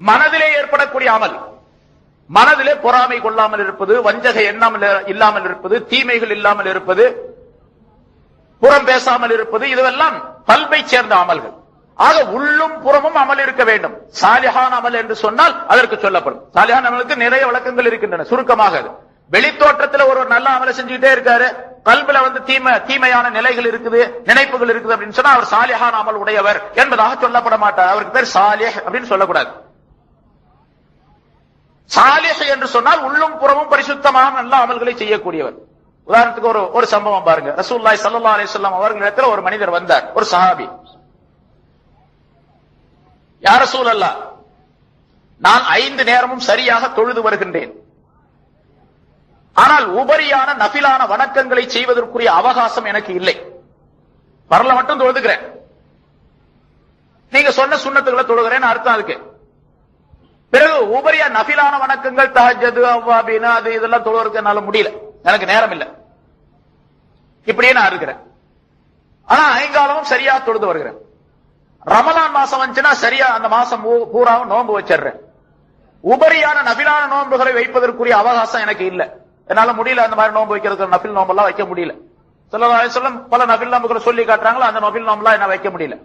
மனதிலே ஏற்படக்கூடிய அமல். மனதிலே பொறாமை கொள்ளாமல் இருப்பது வஞ்சக எண்ணம் இல்லாமல் இருப்பது தீமைகள் இல்லாமல் இருப்பது புறம் பேசாமல் இருப்பது இதுவெல்லாம் பல்பை சேர்ந்த அமல்கள். ஆக உள்ளும் புறமும் அமல் இருக்க வேண்டும். சாலிஹான் அமல் என்று சொன்னால் அதற்கு சொல்லப்படும். சாலிஹான் அமலுக்கு நிறைய வழக்கங்கள் இருக்கின்றன. சுருக்கமாக அது. வெளித்தோற்றத்துல ஒரு நல்ல அமலை செஞ்சுக்கிட்டே இருக்காரு. கல்வில வந்து தீமை தீமையான நிலைகள் இருக்குது நினைப்புகள் இருக்குது அப்படின்னு சொன்னா அவர் சாலிஹான் அமல் உடையவர் என்பதாக சொல்லப்பட மாட்டார். அவருக்கு பேர் சாலிஹ் அப்படின்னு சொல்லக்கூடாது. சாலிஹ் என்று சொன்னால் உள்ளும் புறமும் பரிசுத்தமான நல்ல அமல்களை செய்யக்கூடியவர். உதாரணத்துக்கு ஒரு ஒரு சம்பவம் பாருங்க. ரசூல்லாய் சல்லா அலிஸ்லாம் அவர்களிடத்தில் ஒரு மனிதர் வந்தார். ஒரு சஹாபி. யார சூழல்லா நான் ஐந்து நேரமும் சரியாக தொழுது வருகின்றேன். ஆனால் உபரியான நபிலான வணக்கங்களை செய்வதற்குரிய அவகாசம் எனக்கு இல்லை. வரல மட்டும் தொழுதுகிறேன் நீங்க சொன்ன சுண்ணத்துக்களை தொழுகிறேன்னு அர்த்தம் அதுக்கு. பிறகு உபரியா நபிலான வணக்கங்கள் தஹஜது அது இதெல்லாம் தொழுவதற்கு என்னால முடியல. எனக்கு நேரம் இல்லை. இப்படியே நான் இருக்கிறேன். ஆனா ஐங்காலமும் சரியா தொழுது வருகிறேன். ரமலான் மாசம் வந்துச்சுன்னா சரியா அந்த மாசம் பூ- பூராவும் நோன்பு வச்சிடுறேன். உபரியான நபிலான நோன்புகளை வைப்பதற்குரிய அவகாசம் எனக்கு இல்லை. என்னால முடியல அந்த மாதிரி நோன்பு வைக்கிறதுக்கு நபில் நோம்பெல்லாம் வைக்க முடியல. ஸல்லல்லாஹு பல நபில் நோம்புகளை சொல்லி காட்டுறாங்களோ அந்த நபில் நோம்பெல்லாம் என்ன வைக்க முடியல.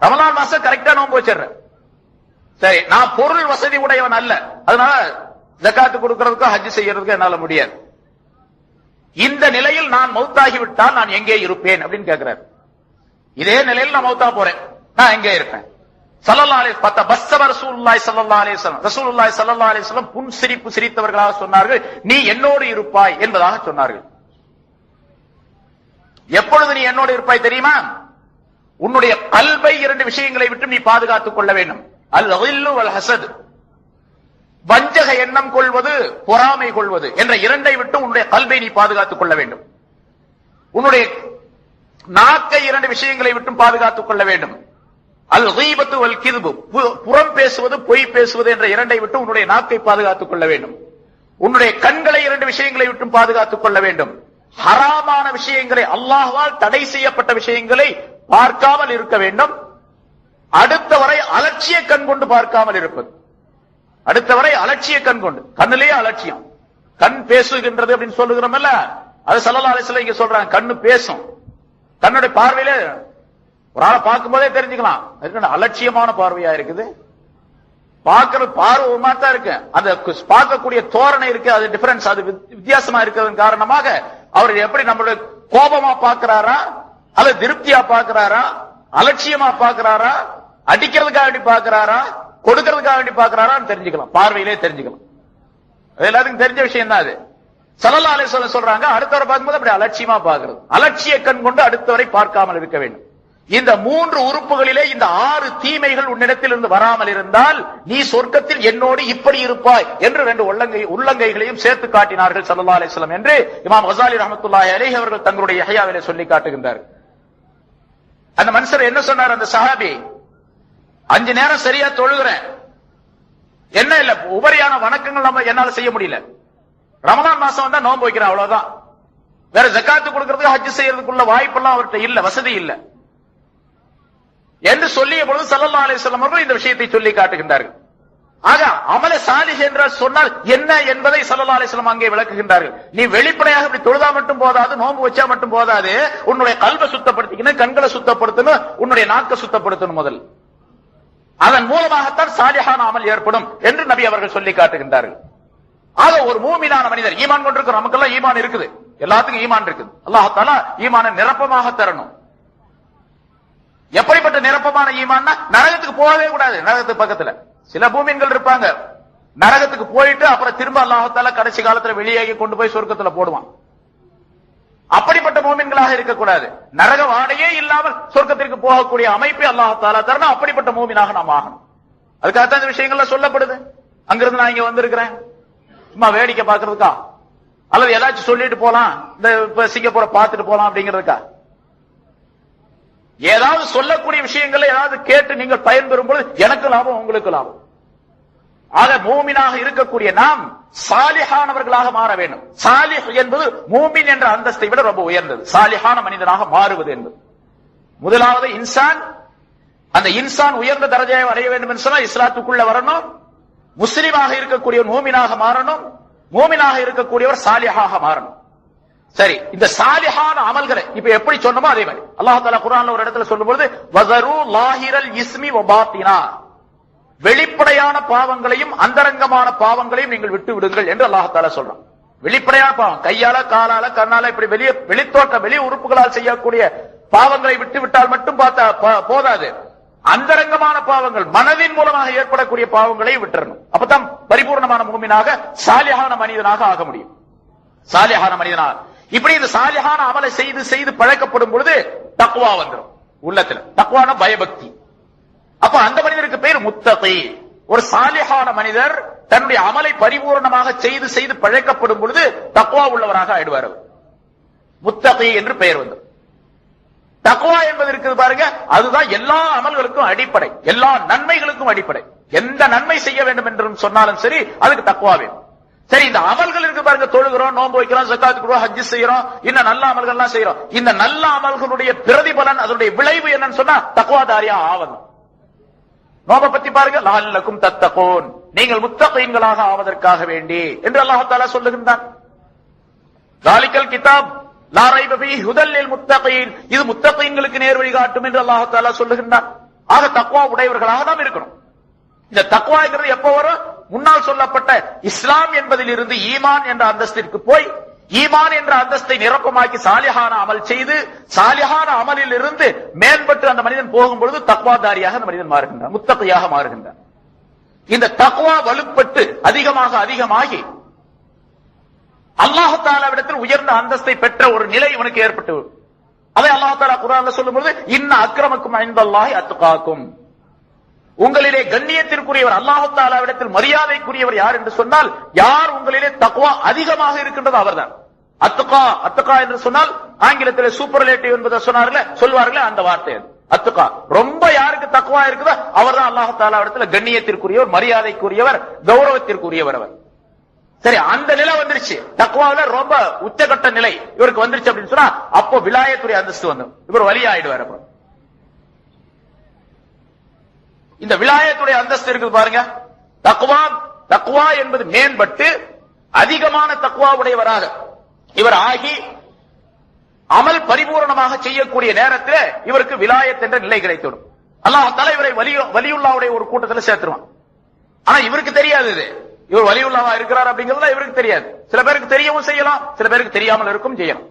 ரமலான் மாசம் கரெக்டா நோன்பு வச்சிடுறேன். சரி நான் பொருள் வசதி உடையவன் அல்ல. அதனால ஜக்காத்து கொடுக்கறதுக்கும் ஹஜ் செய்யறதுக்கும் என்னால முடியாது. இந்த நிலையில் நான் மௌத்தாகிவிட்டால் நான் எங்கே இருப்பேன் அப்படின்னு கேட்கிறார் இதே நிலையில் நான் மௌத்தா போறேன். நான் எங்கே இருப்பேன்? சல்லல்லாஹு பத்த பஸ்ஸவ ரசூலுல்லாஹி ஸல்லல்லாஹு அலைஹி வஸல்லம் ரசூலுல்லாஹி புன் சிரிப்பு சிரித்தவர்களாக சொன்னார்கள். நீ என்னோடு இருப்பாய் என்பதாக சொன்னார்கள். எப்பொழுது நீ என்னோடு இருப்பாய் தெரியுமா? உன்னுடைய கல்வை இரண்டு விஷயங்களை விட்டு நீ பாதுகாத்துக் கொள்ள வேண்டும். அல் வல் ஹசத் வஞ்சக எண்ணம் கொள்வது பொறாமை கொள்வது என்ற இரண்டை விட்டு உன்னுடைய கல்வை நீ பாதுகாத்துக் கொள்ள வேண்டும். உன்னுடைய நாக்கை இரண்டு விஷயங்களை விட்டும் பாதுகாத்துக் கொள்ள வேண்டும். அல் ஹீபத்து வல் கிதுபு பு- புறம் பேசுவது பொய் பேசுவது என்ற இரண்டை விட்டு உன்னுடைய நாக்கை பாதுகாத்துக் கொள்ள வேண்டும். உன்னுடைய கண்களை இரண்டு விஷயங்களை விட்டும் பாதுகாத்துக் கொள்ள வேண்டும். ஹராமான விஷயங்களை அல்லாஹால் தடை செய்யப்பட்ட விஷயங்களை பார்க்காமல் இருக்க வேண்டும். அடுத்தவரை அலட்சிய கண் கொண்டு பார்க்காமல் இருப்பது. அடுத்தவரை அலட்சிய கண் கொண்டு. கண்ணிலேயே அலட்சியம். கண் பேசுகின்றது அப்படின்னு சொல்லுகிறோம்ல அது சல்லா அலைஹி இங்க சொல்றாங்க. கண்ணு பேசும். கண்ணுடைய பார்வையில ஒரு ஆளை பார்க்கும் போதே தெரிஞ்சுக்கலாம் அலட்சியமான பார்வையா இருக்குது? பார்க்கறது பார்வை தான் இருக்கு. அந்த பார்க்கக்கூடிய தோரணை இருக்கு. அது டிஃபரன்ஸ் அது வித்தியாசமா இருக்கிறது காரணமாக அவர் எப்படி நம்மளுடைய கோபமா பார்க்கிறாரா? அல்லது திருப்தியா பார்க்கிறாரா? அலட்சியமா பார்க்கிறாரா? அடிக்கிறதுக்காக வேண்டி பாக்குறாரா கொடுக்கறதுக்காக வேண்டி பாக்குறாரான்னு தெரிஞ்சுக்கலாம். பார்வையிலே தெரிஞ்சுக்கலாம். அது எல்லாத்துக்கும் தெரிஞ்ச விஷயம் தான் அது. சல்லல்லா அலை சொல்ல சொல்றாங்க அடுத்தவரை பார்க்கும்போது அப்படி அலட்சியமா பாக்குறது அலட்சிய கண் கொண்டு அடுத்தவரை பார்க்காமல் இருக்க வேண்டும். இந்த மூன்று உறுப்புகளிலே இந்த ஆறு தீமைகள் உன்னிடத்தில் இருந்து வராமல் இருந்தால் நீ சொர்க்கத்தில் என்னோடு இப்படி இருப்பாய் என்று ரெண்டு உள்ளங்கை உள்ளங்கைகளையும் சேர்த்து காட்டினார்கள் சல்லா அலைஹி என்று இமாம் ஹசாலி ரஹ்மத்துல்லாஹி அலைஹி அவர்கள் தங்களுடைய யஹ்யாவிலே சொல்லி காட்டுகின்றார் அந்த மனுஷர் என்ன சொன்னார் அந்த சஹாபி? அஞ்சு நேரம் சரியா தொழுகிறேன் என்ன இல்ல உபரியான வணக்கங்கள் நம்ம என்னால செய்ய முடியல. ரமதான் மாசம் வந்தா நோன்பு வைக்கிறேன் அவ்வளவுதான். வேற ஜக்காத்து கொடுக்கறதுக்கு ஹஜ் செய்யறதுக்குள்ள வாய்ப்பெல்லாம் அவர்கிட்ட இல்ல வசதி இல்ல. என்று சொல்லிய பொழுது சல்லல்லாஹு அலைஹி அவர்கள் இந்த விஷயத்தை சொல்லி காட்டுகின்றார்கள். ஆக அமல சாலிஹ் என்றால் சொன்னால் என்ன என்பதை சல்லா அலிஸ்லாம் அங்கே விளக்குகின்றார்கள். நீ வெளிப்படையாக இப்படி தொழுதா மட்டும் போதாது நோன்பு வச்சா மட்டும் போதாது உன்னுடைய கல்வை சுத்தப்படுத்திக்கணும் கண்களை சுத்தப்படுத்தணும் உன்னுடைய நாக்கை சுத்தப்படுத்தணும் முதல். அதன் மூலமாகத்தான் சாலிஹான அமல் ஏற்படும் என்று நபி அவர்கள் சொல்லி காட்டுகின்றார்கள். ஆக ஒரு மூமினான மனிதர் ஈமான் கொண்டிருக்கிற நமக்கெல்லாம் ஈமான் இருக்குது. எல்லாத்துக்கும் ஈமான் இருக்குது. அல்லாஹால ஈமான நிரப்பமாக தரணும். எப்படிப்பட்ட நிரப்பமான ஈமான்னா நரகத்துக்கு போகவே கூடாது. நரகத்துக்கு பக்கத்துல. சில பூமியன்கள் இருப்பாங்க. நரகத்துக்கு போயிட்டு அப்புறம் திரும்ப அல்லாஹால கடைசி காலத்துல வெளியாகி கொண்டு போய் சொர்க்கத்துல போடுவான். அப்படிப்பட்ட மோமின்களாக இருக்கக்கூடாது. நரக வாடையே இல்லாமல் சொர்க்கத்திற்கு போகக்கூடிய அமைப்பை அல்லாஹால தரணும். அப்படிப்பட்ட மோமினாக நாம் ஆகணும். அதுக்காகத்தான் இந்த விஷயங்கள்ல சொல்லப்படுது. அங்கிருந்து நான் இங்க வந்திருக்கிறேன். சும்மா வேடிக்கை பார்க்கறதுக்கா? அல்லது ஏதாச்சும் சொல்லிட்டு போலாம். இந்த இப்ப சிங்கப்பூரை பார்த்துட்டு போலாம் அப்படிங்கிறதுக்கா? ஏதாவது சொல்லக்கூடிய விஷயங்களை ஏதாவது கேட்டு நீங்கள் பயன்பெறும் பொழுது எனக்கு லாபம் உங்களுக்கு லாபம். ஆக மூமினாக இருக்கக்கூடிய நாம் சாலிஹானவர்களாக மாற வேண்டும். சாலிஹ் என்பது மூமின் என்ற அந்தஸ்தை விட ரொம்ப உயர்ந்தது. சாலிஹான மனிதனாக மாறுவது என்பது. முதலாவது இன்சான். அந்த இன்சான் உயர்ந்த தரஜையை அடைய வேண்டும் என்று சொன்னா இஸ்லாத்துக்குள்ள வரணும். முஸ்லிமாக இருக்கக்கூடிய மூமினாக மாறணும். மூமினாக இருக்கக்கூடியவர் சாலிஹாக மாறணும். சரி இந்த சாலிஹான அமல்களை இப்ப எப்படி சொன்னமோ அதே மாதிரி. அல்லாஹ் தாலா குரான் ஒரு இடத்துல சொல்லும்போது வசரு லாஹிரல் இஸ்மி வபாத்தினா வெளிப்படையான பாவங்களையும் அந்தரங்கமான பாவங்களையும் நீங்கள் விட்டு விடுங்கள் என்று அல்லாஹால சொல்றான். வெளிப்படையான பாவம். கையால காலால கண்ணால இப்படி வெளியே வெளித்தோட்ட வெளி உறுப்புகளால் செய்யக்கூடிய பாவங்களை விட்டு விட்டால் மட்டும் பார்த்தா போதாது. அந்தரங்கமான பாவங்கள் மனதின் மூலமாக ஏற்படக்கூடிய பாவங்களை விட்டுறணும். அப்பதான் பரிபூர்ணமான மூமினாக சாலிஹான மனிதனாக ஆக முடியும். சாலிஹான மனிதனாக. இப்படி இந்த சாலிஹான அமலை செய்து செய்து பழக்கப்படும் பொழுது தக்குவா வந்துடும் உள்ளத்துல. தக்குவான பயபக்தி. அப்ப அந்த மனிதருக்கு பேர் முத்தகை. ஒரு சாலிஹான மனிதர் தன்னுடைய அமலை பரிபூர்ணமாக செய்து செய்து பழக்கப்படும் பொழுது தக்குவா உள்ளவராக ஆயிடுவார் அவர். என்று பெயர் வந்து தக்குவா என்பது இருக்குது பாருங்க அதுதான் எல்லா அமல்களுக்கும் அடிப்படை எல்லா நன்மைகளுக்கும் அடிப்படை. எந்த நன்மை செய்ய வேண்டும் என்று சொன்னாலும் சரி அதுக்கு தக்குவா வேணும். சரி இந்த அமல்கள் இருக்கு பாருங்க தொழுகிறோம் நோன்பு வைக்கிறோம் சக்காத்து கொடுவோம் ஹஜ்ஜி செய்யறோம் இன்னும் நல்ல அமல்கள்லாம் செய்யறோம் இந்த நல்ல அமல்களுடைய பிரதிபலன் அதனுடைய விளைவு என்னன்னு சொன்னா தக்குவாதாரியா ஆவணும். நோப பத்தி பாருங்க லால்லக்கும் தத்தகோன். நீங்கள் முத்தகீன்களாக ஆவதற்காக வேண்டி. என்று அல்லாஹால சொல்லுகின்றான். தாலிக்கல் கிதாப் லாரை ஹுதல்லில் முத்தகீன் இது முத்தகீன்களுக்கு நேர் வழிகாட்டும் என்று அல்லாஹால சொல்லுகின்றான். ஆக தக்குவா உடையவர்களாக நாம் இருக்கணும். இந்த தக்குவாங்கிறது எப்ப வரும்? முன்னால் சொல்லப்பட்ட இஸ்லாம் என்பதில் இருந்து ஈமான் என்ற அந்தஸ்திற்கு போய் ஈமான் என்ற அந்தஸ்தை நிரப்பமாக்கி சாலிஹான அமல் செய்து சாலிஹான அமலில் இருந்து மேம்பட்டு அந்த மனிதன் போகும்பொழுது தக்வாதாரியாக அந்த மனிதன் மாறுகின்றான் முத்தகையாக மாறுகின்றான். இந்த தக்வா வலுப்பட்டு அதிகமாக அதிகமாகி அல்லாஹு தாலாவிடத்தில் உயர்ந்த அந்தஸ்தை பெற்ற ஒரு நிலை இவனுக்கு ஏற்பட்டு அதை அல்லாஹாலா குரான் சொல்லும் சொல்லும்போது இன்ன அக்கிரமக்கும் ஐந்தல்லாஹி அத்துகாக்கும் உங்களிலே கண்ணியத்திற்குரியவர் அல்லாஹாலாவிடத்தில் மரியாதைக்குரியவர் யார் என்று சொன்னால் யார் உங்களிலே தக்குவா அதிகமாக இருக்கின்றது அவர்தான். அத்துக்கா அத்துக்கா என்று சொன்னால் ஆங்கிலத்தில் சூப்பர்லேட்டிவ் என்பதை சொன்னார்களே சொல்வார்களே அந்த வார்த்தை அது. ரொம்ப யாருக்கு தக்குவா இருக்குதோ அவர்தான் தான் அல்லாஹாலாவிடத்தில் கண்ணியத்திற்குரியவர் மரியாதைக்குரியவர் கௌரவத்திற்குரியவர் அவர். சரி அந்த நிலை வந்துருச்சு. தக்குவாவில ரொம்ப உச்சகட்ட நிலை. இவருக்கு வந்துருச்சு அப்படின்னு சொன்னா அப்போ விலாயத்துடைய அந்தஸ்து வந்து இவர் வழி ஆயிடுவார் அப்புறம் இந்த விலாயத்துடைய அந்தஸ்து இருக்குது பாருங்க. தக்குவா தக்குவா என்பது மேம்பட்டு அதிகமான தக்குவா உடையவராக இவர் ஆகி அமல் பரிபூரணமாக செய்யக்கூடிய நேரத்தில் இவருக்கு விலாயத் என்ற நிலை கிடைத்துவிடும். அல்லாஹ் இவரை வலியு வலியுல்லாவுடைய ஒரு கூட்டத்தில் சேர்த்துருவான். ஆனா இவருக்கு தெரியாது இது. இவர் வலியுள்ளவா இருக்கிறார் அப்படிங்கிறது இவருக்கு தெரியாது. சில பேருக்கு தெரியவும் செய்யலாம் சில பேருக்கு தெரியாமல் இருக்கும் செய்யலாம்.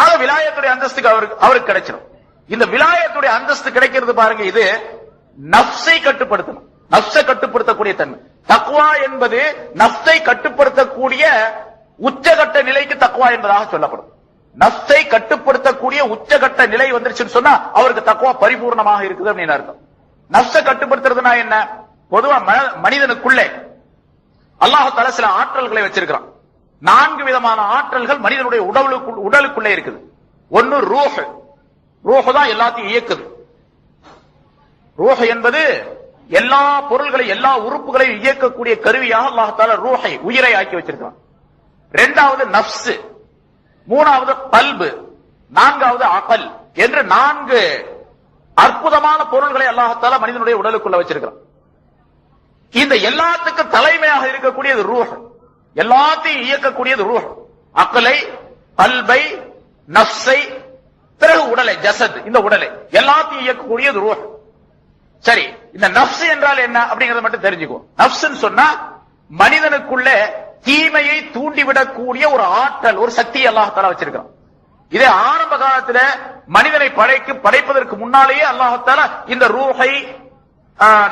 ஆனா விலாயத்துடைய அந்தஸ்துக்கு அவருக்கு அவருக்கு கிடைச்சிடும் இந்த விலாயத்துடைய அந்தஸ்து கிடைக்கிறது பாருங்க இது நப்சை கட்டுப்படுத்தணும். நப்சை கட்டுப்படுத்தக்கூடிய தன்மை. தக்குவா என்பது நப்சை கட்டுப்படுத்தக்கூடிய உச்சகட்ட நிலைக்கு தக்குவா என்பதாக சொல்லப்படும். நப்சை கட்டுப்படுத்தக்கூடிய உச்சகட்ட நிலை வந்துருச்சுன்னு சொன்னா அவருக்கு தக்குவா பரிபூர்ணமாக இருக்குது அப்படின்னு அர்த்தம். நப்சை கட்டுப்படுத்துறதுனா என்ன? பொதுவா ம- மனிதனுக்குள்ளே அல்லாஹ் தல சில ஆற்றல்களை வச்சிருக்கிறான். நான்கு விதமான ஆற்றல்கள் மனிதனுடைய உடலுக்குள் உடலுக்குள்ளே இருக்குது. ஒன்னு ரூஹ். ரூஹ் தான் எல்லாத்தையும் இயக்குது. ரூஹ் என்பது எல்லா பொருள்களை எல்லா உறுப்புகளையும் இயக்கக்கூடிய கருவியாக அல்லாஹால ரூஹை உயிரை ஆக்கி வச்சிருக்கான் இரண்டாவது நப்சு மூணாவது பல்பு நான்காவது அகல் என்று நான்கு அற்புதமான பொருள்களை அல்லாஹால மனிதனுடைய உடலுக்குள்ள வச்சிருக்கிறான். இந்த எல்லாத்துக்கும் தலைமையாக இருக்கக்கூடியது ரூஹ். எல்லாத்தையும் இயக்கக்கூடியது ரூஹ். அக்கலை பல்பை நப்சை பிறகு உடலை ஜசத் இந்த உடலை. எல்லாத்தையும் இயக்கக்கூடியது ரூஹ். சரி இந்த நப்ஸ் என்றால் என்ன அப்படிங்கறத மட்டும் தெரிஞ்சுக்கோ நப்ஸ்ன்னு சொன்னா மனிதனுக்குள்ள தீமையை தூண்டிவிடக்கூடிய ஒரு ஆற்றல் ஒரு சக்தி அல்லாஹால வச்சிருக்கிறான். இதே ஆரம்ப காலத்துல மனிதனை படைக்கு படைப்பதற்கு முன்னாலேயே அல்லாஹால இந்த ரூஹை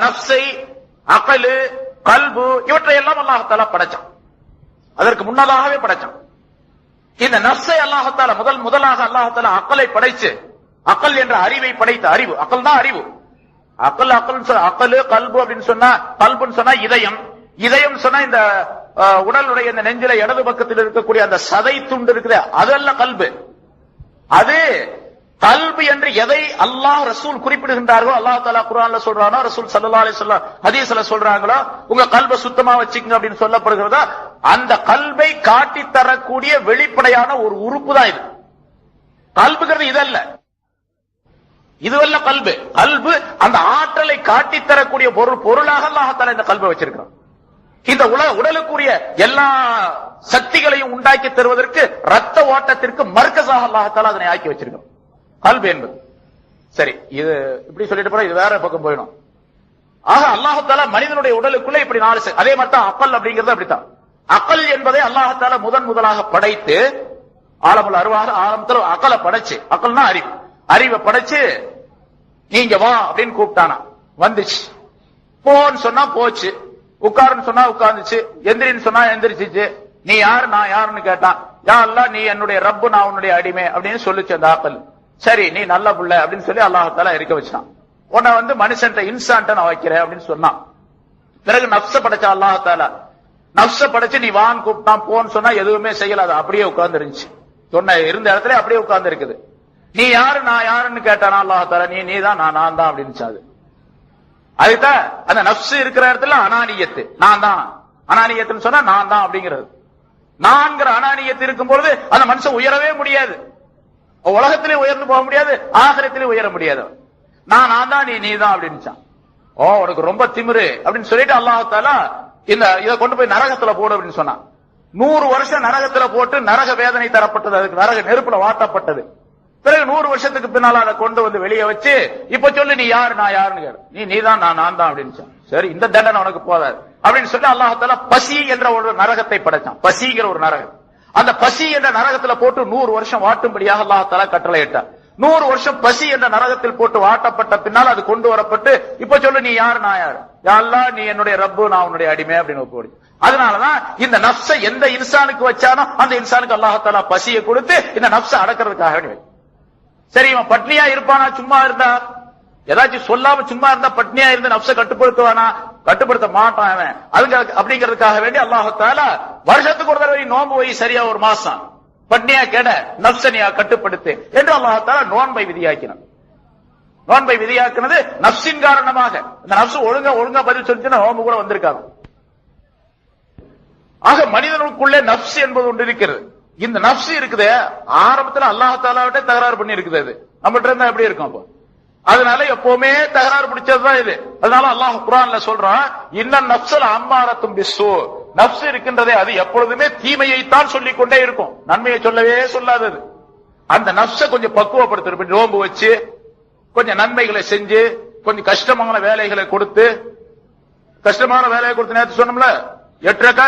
நப்சை அகலு கல்பு இவற்றை எல்லாம் அல்லாஹால படைச்சான். அதற்கு முன்னதாகவே படைச்சான். இந்த நப்சை அல்லாஹத்தால முதல் முதலாக அல்லாஹத்தால அக்கலை படைச்சு அக்கல் என்ற அறிவை படைத்த அறிவு அக்கல் தான் அறிவு. அக்கல் அக்கல் அக்கலு கல்பு அப்படின்னு சொன்னா கல்புன்னு சொன்னா இதயம். இதயம் சொன்னா இந்த அஹ், உடலுடைய இந்த நெஞ்சில இடது பக்கத்தில் இருக்கக்கூடிய அந்த சதை துண்டு இருக்குது. அதல்ல கல்பு. அது கல்பு என்று எதை அல்லாஹ் ரசூல் குறிப்பிடுகின்றார்களோ அல்லாஹ் தாலா குரான்ல சொல்றானோ ரசூல் சல்லா அலி சொல்லா ஹதீஸ்ல சொல்றாங்களோ உங்க கல்பை சுத்தமா வச்சுக்கங்க அப்படின்னு சொல்லப்படுகிறதோ அந்த கல்வை காட்டி தரக்கூடிய வெளிப்படையான ஒரு உறுப்பு தான் இது. கல்புங்கிறது இதல்ல. இதுவல்ல கல்பு. கல்பு அந்த ஆற்றலை காட்டித் தரக்கூடிய பொருள் பொருளாக அல்லாஹத்தால இந்த கல்பை வச்சிருக்கான் இந்த உல உடலுக்குரிய எல்லா சக்திகளையும் உண்டாக்கி தருவதற்கு ரத்த ஓட்டத்திற்கு மர்க்கசாக அல்லாஹத்தால அதனை ஆக்கி வச்சிருக்கோம் கல்பு என்பது. சரி இது இப்படி சொல்லிட்டு போனா இது வேற பக்கம் போயிடும். ஆக அல்லாஹத்தால மனிதனுடைய உடலுக்குள்ள இப்படி நாலு அதே மாதிரி தான் அக்கல் அப்படிங்கிறது அப்படித்தான். அக்கல் என்பதை அல்லாஹத்தால முதன் முதலாக படைத்து ஆலமுல் அருவாக ஆரம்பத்தில் அக்கலை படைச்சு அக்கல்னா அறிவு. அறிவை படைச்சு நீங்க வா அப்படின்னு கூப்பிட்டானா. வந்துச்சு. போன்னு சொன்னா போச்சு. உட்காருன்னு சொன்னா உட்கார்ந்துச்சு எந்திரின்னு சொன்னா எந்திரிச்சிச்சு. நீ யாரு? நான் யாருன்னு கேட்டான். யா அல்ல நீ என்னுடைய ரப்பு நான் உன்னுடைய அடிமை அப்படின்னு சொல்லிச்சு அந்த ஆப்பல். சரி நீ நல்ல புள்ள அப்படின்னு சொல்லி அல்லாஹத்தால இருக்க வச்சான் உன்னை வந்து மனுஷன்ட்ட இன்சான்ட்ட நான் வைக்கிறேன் அப்படின்னு சொன்னான். பிறகு நப்ச படைச்சா அல்லாஹத்தால நப்ச படைச்சு நீ வான் கூப்பிட்டான் போன்னு சொன்னா எதுவுமே செய்யல. அது அப்படியே உட்கார்ந்து இருந்துச்சு சொன்ன இருந்த இடத்துல அப்படியே உட்கார்ந்து இருக்குது நீ யாரு நான் யாருன்னு கேட்டானா அல்லாஹத்தால நீ நீ தான் நான் நான் தான் அப்படின்னு அது அதுதான் அந்த நப்சு இருக்கிற இடத்துல அனானியத்து நான் தான். அனானியத்துன்னு சொன்னா நான் தான் அப்படிங்கிறது. நான்கிற அனானியத்து இருக்கும் பொழுது அந்த மனுஷன் உயரவே முடியாது. உலகத்திலே உயர்ந்து போக முடியாது ஆகரத்திலே உயர முடியாது. நான் நான் தான் நீ நீ தான் அப்படின்னுச்சான் ஓ உனக்கு ரொம்ப திமிரு அப்படின்னு சொல்லிட்டு அல்லாஹால இந்த இதை கொண்டு போய் நரகத்துல போடு அப்படின்னு சொன்னான். நூறு வருஷம் நரகத்துல போட்டு நரக வேதனை தரப்பட்டது அதுக்கு நரக நெருப்புல வாட்டப்பட்டது. பிறகு நூறு வருஷத்துக்கு பின்னால அதை கொண்டு வந்து வெளியே வச்சு இப்ப சொல்லு நீ யாரு நான் யாருன்னு கேரு நீ நீதான் நான் நான் தான் அப்படின்னு சரி இந்த தண்டனை உனக்கு போதாது. அப்படின்னு சொல்லி அல்லாஹால பசி என்ற ஒரு நரகத்தை படைச்சான். பசிங்கிற ஒரு நரகம். அந்த பசி என்ற நரகத்துல போட்டு நூறு வருஷம் வாட்டும்படியாக அல்லாஹால கட்டளையிட்டார் நூறு வருஷம் பசி என்ற நரகத்தில் போட்டு வாட்டப்பட்ட பின்னால் அது கொண்டு வரப்பட்டு இப்ப சொல்லு நீ யாரு நான் யாரு? யாரெல்லாம் நீ என்னுடைய ரப்பு நான் உன்னுடைய அடிமை அப்படின்னு ஒப்புடி அதனாலதான் இந்த நப்ச எந்த இன்சானுக்கு வச்சானோ அந்த இன்சானுக்கு அல்லாஹால பசியை கொடுத்து இந்த நப்ச அடக்கிறதுக்காக வேண்டி சரி இவன் பட்னியா இருப்பானா? சும்மா இருந்தா? ஏதாச்சும் சொல்லாம சும்மா இருந்தா பட்னியா இருந்து நப்ச கட்டுப்படுத்துவானா? கட்டுப்படுத்த மாட்டான் அவன். அதுங்க அப்படிங்கிறதுக்காக வேண்டி அல்லாஹத்தால வருஷத்துக்கு ஒரு தடவை நோன்பு போய் சரியா ஒரு மாசம். பட்னியா கேட நப்சனியா கட்டுப்படுத்து என்று அல்லாஹத்தால நோன்பை விதியாக்கினான். நோன்பை விதியாக்குனது நப்சின் காரணமாக. இந்த நப்சு ஒழுங்கா ஒழுங்கா பதில் சொல்லிச்சுன்னா நோன்பு கூட வந்திருக்காங்க ஆக மனிதனுக்குள்ளே நப்சு என்பது ஒன்று இருக்கிறது. இந்த நப்சு இருக்குது. ஆரம்பத்துல அல்லாஹாலாவிட்ட தகராறு பண்ணி இருக்குது அது. நம்மகிட்ட இருந்தா எப்படி இருக்கும் அப்போ? அதனால எப்பவுமே தகராறு பிடிச்சதுதான் இது. அதனால அல்லாஹ் குரான்ல சொல்றான் இன்னும் நப்சல் அம்மாரத்தும் பிஸ்ஸு. நப்சு இருக்கின்றதே அது எப்பொழுதுமே தீமையைத்தான் சொல்லிக் கொண்டே இருக்கும். நன்மையை சொல்லவே சொல்லாதது அந்த நப்ச கொஞ்சம் பக்குவப்படுத்துற நோம்பு வச்சு கொஞ்சம் நன்மைகளை செஞ்சு கொஞ்சம் கஷ்டமான வேலைகளை கொடுத்து கஷ்டமான வேலையை கொடுத்து நேற்று சொன்னோம்ல எட்டு ரக்கா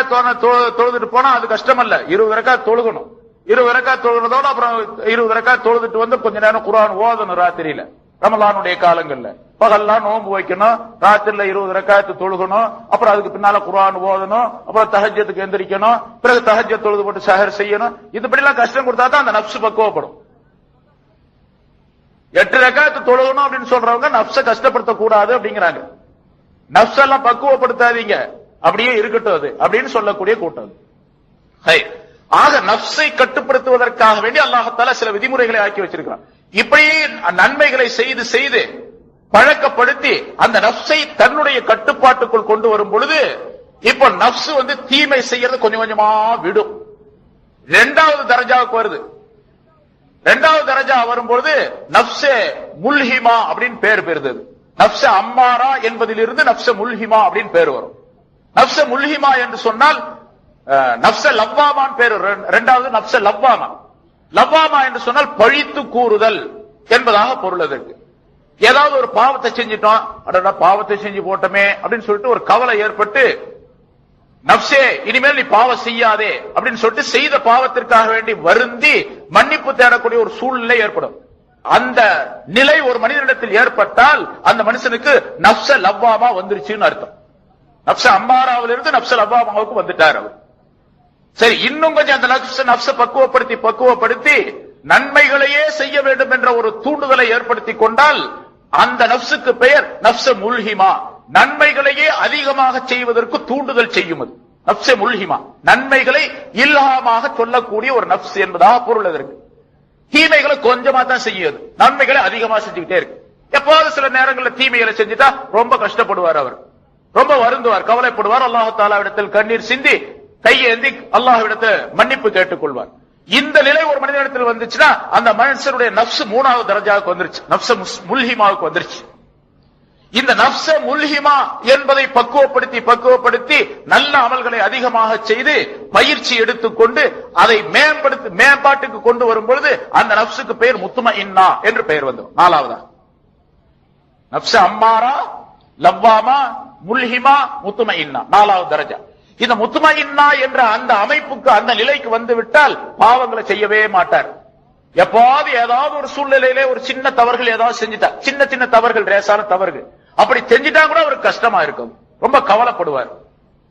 தொழுதுட்டு போனா அது கஷ்டம் அல்ல இருபது ரக்கா தொழுகணும். இருபது ரக்கா தொழுகிறதோட அப்புறம் இருபது ரக்கா தொழுதுட்டு வந்து கொஞ்ச நேரம் குரான் ஓதணும் ராத்திரியில. ரமலானுடைய காலங்கள்ல. பகல்லாம் நோன்பு வைக்கணும். ராத்திரில இருபது ரக்காயத்து தொழுகணும். அப்புறம் அதுக்கு பின்னால குரான் ஓதணும். அப்புறம் தகஜத்துக்கு எந்திரிக்கணும். பிறகு தகஜ தொழுது போட்டு சஹர் செய்யணும். இதுபடி எல்லாம் கஷ்டம் கொடுத்தா தான் அந்த நப்சு பக்குவப்படும். எட்டு ரக்காயத்து தொழுகணும் அப்படின்னு சொல்றவங்க நப்ச கஷ்டப்படுத்த கூடாது அப்படிங்கிறாங்க. நப்ஸ் எல்லாம் பக்குவப்படுத்தாதீங்க. அப்படியே இருக்கட்டும் அது. அப்படின்னு சொல்லக்கூடிய கூட்டம். ஆக நப்சை கட்டுப்படுத்துவதற்காக வேண்டி அல்லாஹத்தால சில விதிமுறைகளை ஆக்கி வச்சிருக்கிறான். இப்படி நன்மைகளை செய்து செய்து பழக்கப்படுத்தி அந்த நப்சை தன்னுடைய கட்டுப்பாட்டுக்குள் கொண்டு வரும் பொழுது இப்போ நப்சு வந்து தீமை செய்யறது கொஞ்சம் கொஞ்சமா விடும். இரண்டாவது தரஜாவுக்கு வருது. இரண்டாவது தரஜா வரும்பொழுது நப்சே முல்ஹிமா அப்படின்னு பேர் பெறுது. நப்ச அம்மாரா என்பதிலிருந்து நப்ச முல்ஹிமா அப்படின்னு பேர் வரும். நப்ச முல்ஹிமா என்று சொன்னால் அஹ், நப்ச லவ்வாமான் பேரு. வரும். இரண்டாவது நப்ச லவ்வாமா. லவ்வாமா என்று சொன்னால் பழித்து கூறுதல் என்பதாக பொருள் அதற்கு ஏதாவது ஒரு பாவத்தை செஞ்சிட்டோம் அடடா பாவத்தை செஞ்சு போட்டோமே அப்படின்னு சொல்லிட்டு ஒரு கவலை ஏற்பட்டு நப்சே இனிமேல் நீ பாவம் செய்யாதே அப்படின்னு சொல்லிட்டு செய்த பாவத்திற்காக வேண்டி வருந்தி மன்னிப்பு தேடக்கூடிய ஒரு சூழ்நிலை ஏற்படும். அந்த நிலை ஒரு மனிதனிடத்தில் ஏற்பட்டால் அந்த மனுஷனுக்கு நப்ச லவ்வாமா வந்துருச்சுன்னு அர்த்தம். நப்ச அம்மாராவிலிருந்து நப்சல் அபாமாவுக்கு வந்துட்டார் அவர். சரி இன்னும் கொஞ்சம் அந்த நப்ச நப்ச பக்குவப்படுத்தி பக்குவப்படுத்தி நன்மைகளையே செய்ய வேண்டும் என்ற ஒரு தூண்டுதலை ஏற்படுத்தி கொண்டால் அந்த நப்சுக்கு பெயர் நப்ச முல்ஹிமா. நன்மைகளையே அதிகமாக செய்வதற்கு தூண்டுதல் செய்யும் அது. நப்ச முல்ஹிமா. நன்மைகளை இல்லாமாக சொல்லக்கூடிய ஒரு நப்ஸ் என்பதாக பொருள் அதற்கு தீமைகளை கொஞ்சமா தான் செய்யுது. நன்மைகளை அதிகமா செஞ்சுக்கிட்டே இருக்கு. எப்போது சில நேரங்களில் தீமைகளை செஞ்சுட்டா ரொம்ப கஷ்டப்படுவார் அவர். ரொம்ப வருந்துவார் கவலைப்படுவார். அல்லாஹு தாலாவிடத்தில் கண்ணீர் சிந்தி கையேந்தி அல்லாஹ்விடத்தில் மன்னிப்பு கேட்டுக் கொள்வார் இந்த நிலை ஒரு மனிதனிடத்தில் வந்துச்சுன்னா அந்த மனுஷனுடைய நப்சு மூணாவது தரஜாவுக்கு வந்துருச்சு. நப்ச முல்ஹிமாவுக்கு வந்துருச்சு. இந்த நப்ச முல்ஹிமா என்பதை பக்குவப்படுத்தி பக்குவப்படுத்தி நல்ல அமல்களை அதிகமாக செய்து பயிற்சி எடுத்துக்கொண்டு அதை மேம்படுத்தி மேம்பாட்டுக்கு கொண்டு வரும் பொழுது அந்த நப்சுக்கு பெயர் முத்தும இன்னா என்று பெயர் வந்தோம் நாலாவதா? நப்ச அம்மாரா லவ்வாமா முல்ஹிமா முத்தும இன்னா நாலாவது தரஜா. இந்த முத்தும இன்னா என்ற அந்த அமைப்புக்கு அந்த நிலைக்கு வந்து விட்டால் பாவங்களை செய்யவே மாட்டார். எப்பாவது ஏதாவது ஒரு சூழ்நிலையிலே ஒரு சின்ன தவறுகள் ஏதாவது செஞ்சுட்டா சின்ன சின்ன தவறுகள் ரேசான தவறுகள் அப்படி செஞ்சுட்டா கூட அவருக்கு கஷ்டமா இருக்கும். ரொம்ப கவலைப்படுவார்.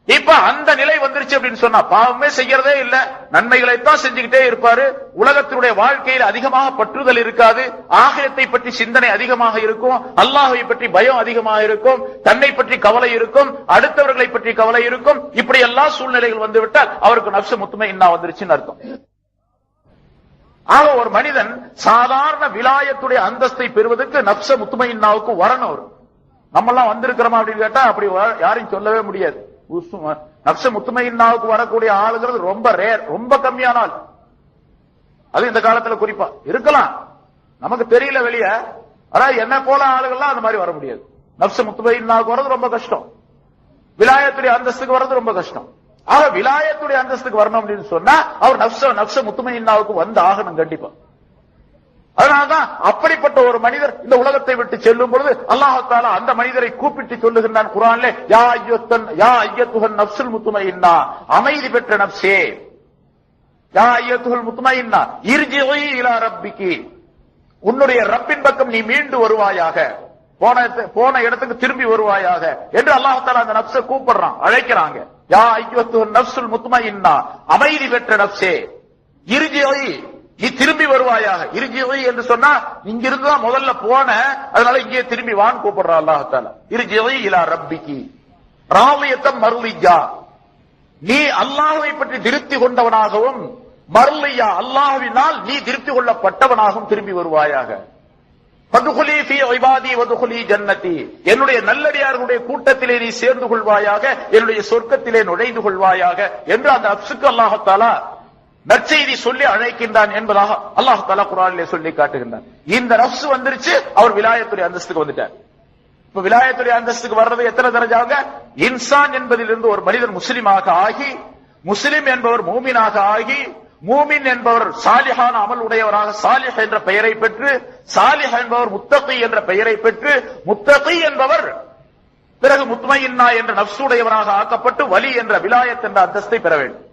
இப்ப அந்த நிலை வந்துருச்சு அப்படின்னு சொன்னா பாவமே செய்யறதே இல்ல. நன்மைகளைத்தான் செஞ்சுக்கிட்டே இருப்பாரு. உலகத்தினுடைய வாழ்க்கையில் அதிகமாக பற்றுதல் இருக்காது. ஆகியத்தை பற்றி சிந்தனை அதிகமாக இருக்கும். அல்லாஹை பற்றி பயம் அதிகமாக இருக்கும். தன்னை பற்றி கவலை இருக்கும். அடுத்தவர்களை பற்றி கவலை இருக்கும். இப்படி எல்லா சூழ்நிலைகள் வந்து விட்டால் அவருக்கு நப்சு முத்துமை இன்னா வந்துருச்சுன்னு அர்த்தம். ஆக ஒரு மனிதன் சாதாரண விலாயத்துடைய அந்தஸ்தை பெறுவதற்கு நப்ச முத்துமையின்னாவுக்கு வரணும் அவர். நம்ம எல்லாம் வந்திருக்கிறோமா அப்படின்னு கேட்டா அப்படி யாரையும் சொல்லவே முடியாது. நப்ச முத்துமையின்னாவுக்கு வரக்கூடிய ஆளுங்கிறது ரொம்ப ரேர் ரொம்ப கம்மியான ஆள் அது இந்த காலத்துல குறிப்பா. இருக்கலாம். நமக்கு தெரியல வெளிய. ஆனா என்ன போல ஆளுகள்லாம் அந்த மாதிரி வர முடியாது. நப்ச முத்துமையின்னாவுக்கு வர்றது ரொம்ப கஷ்டம். விலாயத்துடைய அந்தஸ்துக்கு வர்றது ரொம்ப கஷ்டம். ஆக விலாயத்துடைய அந்தஸ்துக்கு வரணும் அப்படின்னு சொன்னா அவர் நப்ச நப்ச முத்துமையின்னாவுக்கு வந்து ஆகணும் கண்டிப்பா. அதனாலதான் அப்படிப்பட்ட ஒரு மனிதர் இந்த உலகத்தை விட்டு செல்லும் பொழுது அல்லாஹால அந்த மனிதரை கூப்பிட்டு சொல்லுகின்றான் குரான்ல யா ஐயத்தன் யா ஐயத்துகன் நப்சுல் முத்துமையின்னா அமைதி பெற்ற நப்சே யா ஐயத்துகள் முத்துமையின்னா இர்ஜிஇ இலா ரப்பிக்கு. உன்னுடைய ரப்பின் பக்கம் நீ மீண்டு வருவாயாக. போன போன இடத்துக்கு திரும்பி வருவாயாக என்று அல்லாஹால அந்த நப்ச கூப்பிடுறான் அழைக்கிறாங்க. யா ஐயத்து நப்சுல் முத்துமையின்னா அமைதி பெற்ற நப்சே இறுதியை நீ திரும்பி வருவாயாக. இருஜிவை என்று சொன்னா இங்கிருந்து தான் முதல்ல போன அதனால இங்கே திரும்பி வான் கூப்பிடுறா அல்லாஹால இருஜிவை இலா ரப்பிக்கு. ராவியத்தம் மருளிஜா. நீ அல்லாஹை பற்றி திருப்தி கொண்டவனாகவும் மருளையா அல்லாஹ்வினால் நீ திருப்தி கொள்ளப்பட்டவனாகவும் திரும்பி வருவாயாக. வதுகுலி ஜன்னதி என்னுடைய நல்லடியார்களுடைய கூட்டத்திலே நீ சேர்ந்து கொள்வாயாக என்னுடைய சொர்க்கத்திலே நுழைந்து கொள்வாயாக என்று அந்த அப்சுக்கு அல்லாஹத்தாலா நற்செய்தி சொல்லி அழைக்கின்றான் என்பதாக அல்லாஹாலா குரானிலே சொல்லி காட்டுகின்றான். இந்த நப்சு வந்துருச்சு அவர் விலாயத்துடைய அந்தஸ்துக்கு வந்துட்டார். இப்ப விலாயத்துடைய அந்தஸ்துக்கு வர்றது எத்தனை தரஜாங்க இன்சான் என்பதிலிருந்து ஒரு மனிதர் முஸ்லிமாக ஆகி முஸ்லிம் என்பவர் மூமினாக ஆகி மூமின் என்பவர் சாலிஹான அமல் உடையவராக சாலிஹ் என்ற பெயரை பெற்று சாலிஹ் என்பவர் முத்தகி என்ற பெயரை பெற்று முத்தகி என்பவர் பிறகு முத்மையின்னா என்ற நப்சுடையவராக ஆக்கப்பட்டு வலி என்ற விலாயத் என்ற அந்தஸ்தை பெற வேண்டும்.